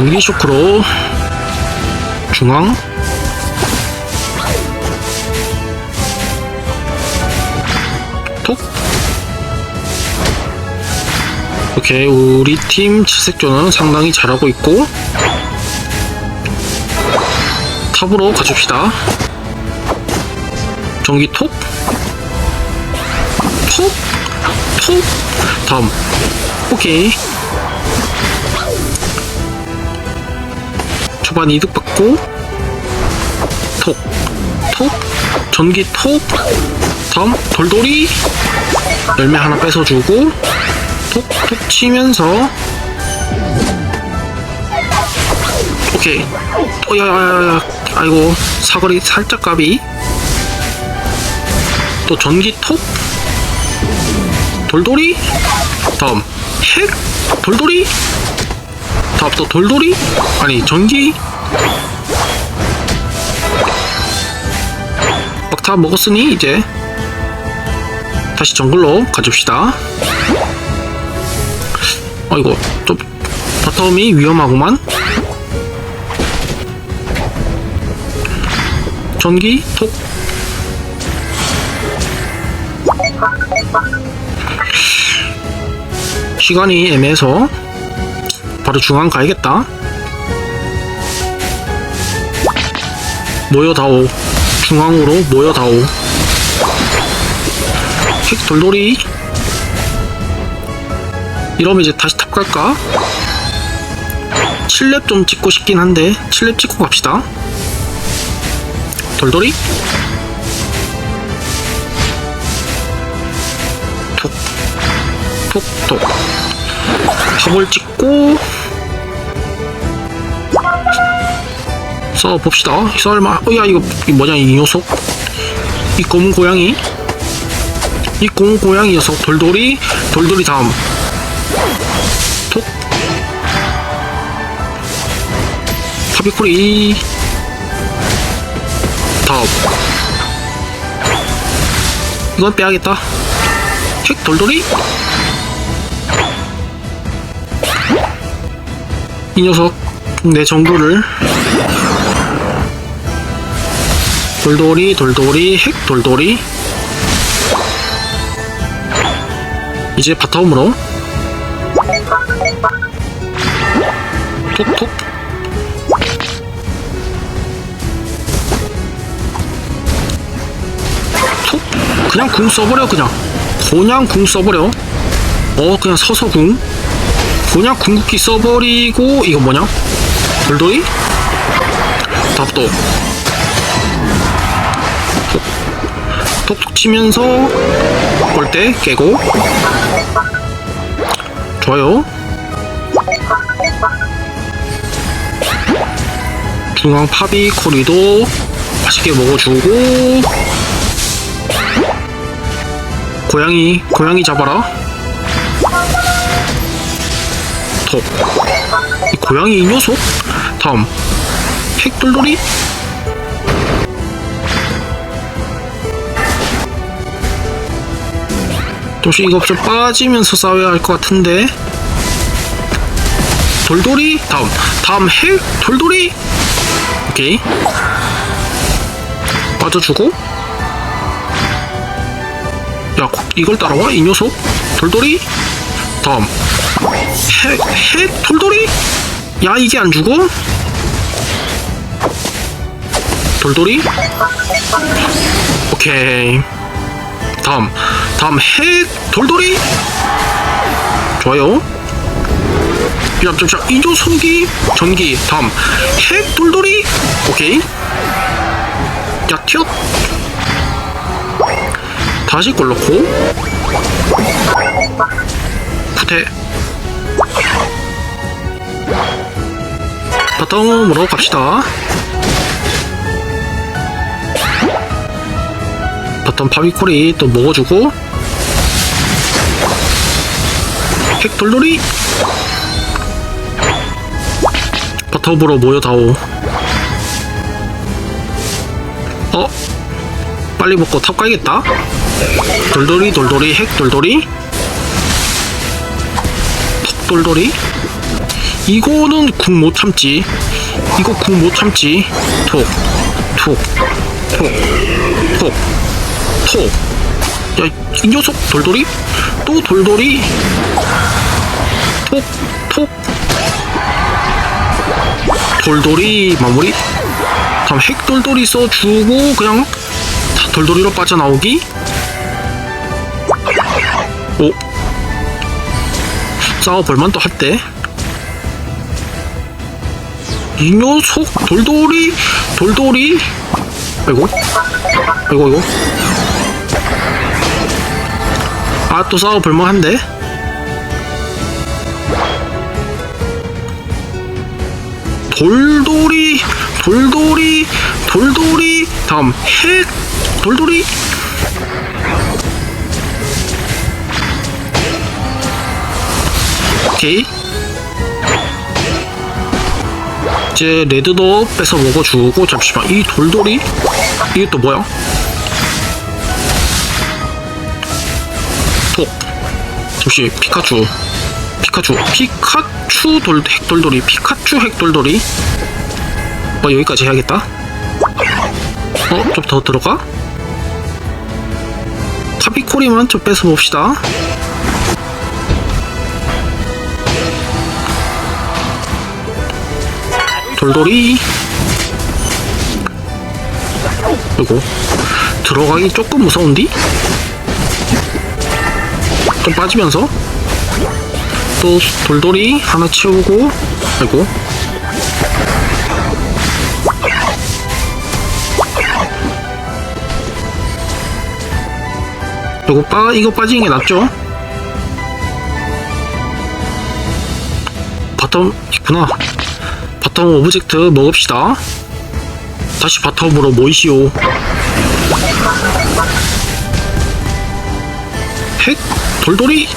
전기 쇼크로 중앙. 톡. 오케이 우리 팀 칠색조는 상당히 잘하고 있고 탑으로 가줍시다. 전기 톡. 톡, 톡, 다음. 오케이. 초반 이득 받고, 톡, 톡, 전기 톡, 다음, 돌돌이, 열매 하나 뺏어주고, 톡, 톡 치면서, 오케이. 어, 야, 야, 야, 야. 아이고, 사거리 살짝 까비. 또 전기 톡, 돌돌이 다음 핵 돌돌이 또 돌돌이? 아니 전기? 막 다 먹었으니 이제. 다시 정글로 가줍시다. 어이구 좀 바텀이 위험하구만. 전기 톡. 시간이 애매해서 바로 중앙 가야겠다. 모여다오. 중앙으로 모여다오. 핵 돌돌이. 이러면 이제 다시 탑 갈까? 7렙 좀 찍고 싶긴 한데 7렙 찍고 갑시다. 돌돌이. 톡. 톡톡 탑을 찍고 써봅시다. 설마 어야 이거 이 뭐냐 이 녀석? 이 검은 고양이? 이 검은 고양이 녀석 돌돌이? 돌돌이 다음. 톡. 파비코리. 다음. 이건 빼야겠다. 핵 돌돌이? 이 녀석 내 정보를 돌돌이 돌돌이 핵 돌돌이. 이제 바텀으로. 톡톡. 톡. 그냥 궁 써버려 그냥. 그냥 궁 써버려. 어 그냥 서서 궁. 그냥 궁극기 써버리고 이거 뭐냐? 돌돌이? 답도 톡톡 치면서 골대 깨고 좋아요 중앙 파비 코리도 맛있게 먹어주고 고양이 고양이 잡아라 톡. 이 고양이 이 녀석? 다음. 핵돌돌이? 도시 이거 좀 빠지면서 싸워야 할 것 같은데. 돌돌이? 다음. 다음 핵? 돌돌이? 오케이. 빠져주고. 야, 이걸 따라와? 이 녀석? 돌돌이? 다음. 해, 해, 돌돌이? 야, 이게 안 죽어? 돌돌이? 오케이. 다음. 다음, 해, 돌돌이? 좋아요. 야, 자, 자, 이조 손기, 전기. 다음, 해, 돌돌이? 오케이. 야, 튀어. 다시 골 넣고. 후퇴. 바텀으로 갑시다. 바텀 파비콜이 또 먹어주고. 핵 돌돌이. 바텀으로 모여다오. 어? 빨리 먹고 탑 가야겠다. 돌돌이 돌돌이 핵 돌돌이. 턱 돌돌이. 이거는 궁못 참지. 이거 궁못 참지. 톡, 톡, 톡, 톡, 톡. 야, 이 녀석 돌돌이? 또 돌돌이? 톡, 톡. 돌돌이 마무리. 다음 핵돌돌이 써주고 그냥 다 돌돌이로 빠져나오기. 오. 싸워볼만 또 한대. 이 녀석 돌돌이 돌돌이 아이고 아이고 아이고 아또 싸워 볼만 한데? 돌돌이 돌돌이 돌돌이 다음 핵 돌돌이? 오케이. 이제 레드도 뺏어 먹어주고 잠시만 이 돌돌이? 이게 또 뭐야? 잠시 피카츄 피카츄 피카츄 돌 핵돌돌이 피카츄 핵돌돌이 어 여기까지 해야겠다 어 좀 더 들어가? 카피코리만 좀 뺏어 봅시다 돌돌이 그리고 들어가기 조금 무서운디? 좀 빠지면서 또 돌돌이 하나 치우고 아이고 이거 빠 이거 빠지는 게 낫죠? 바텀 있구나 바텀 오브젝트 먹읍시다. 다시 바텀으로 모이시오. 핵 돌돌이?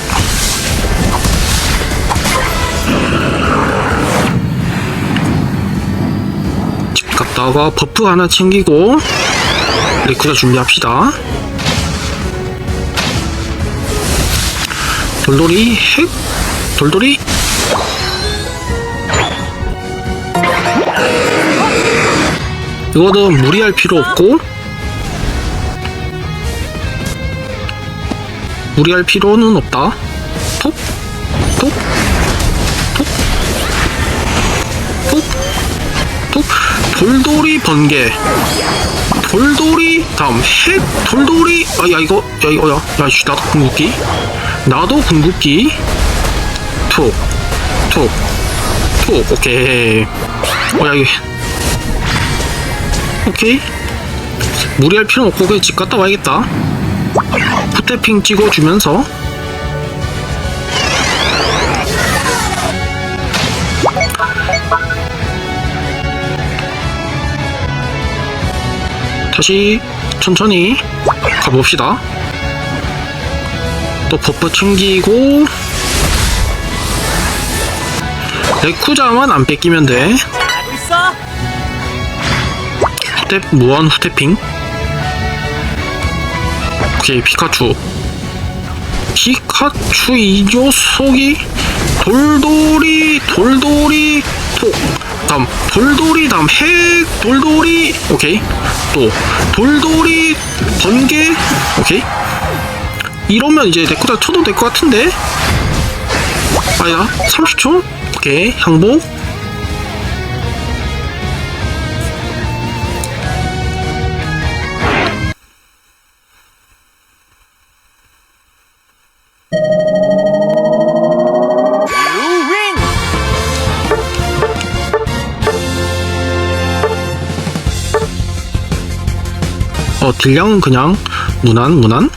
집 갔다가 버프 하나 챙기고 레쿠자 준비합시다. 돌돌이 핵? 돌돌이? 이거는 무리할 필요 없고 무리할 필요는 없다. 톡, 톡, 톡, 톡, 톡. 돌돌이 번개. 돌돌이 다음 핵 돌돌이. 아야 이거 야 이거 야 야씨 나도 궁극기. 나도 궁극기. 톡, 톡, 톡. 오케이. 어야 이게 오케이. 무리할 필요는 없고 그냥 집 갔다 와야겠다 후태핑 찍어주면서 다시 천천히 가봅시다. 또 버프 챙기고 레쿠자만 안 뺏기면 돼. 있어? 후태 무한 후태핑 오케이 피카츄? 피카츄 이 녀석이 돌돌이 돌돌이 톡 다음 돌돌이 다음 핵 돌돌이 오케이. 또 돌돌이 번개 오케이. 이러면 이제 레코다 쳐도 될 것 같은데? 아야 30초? 오케이 항복 어 딜량은 그냥 무난 무난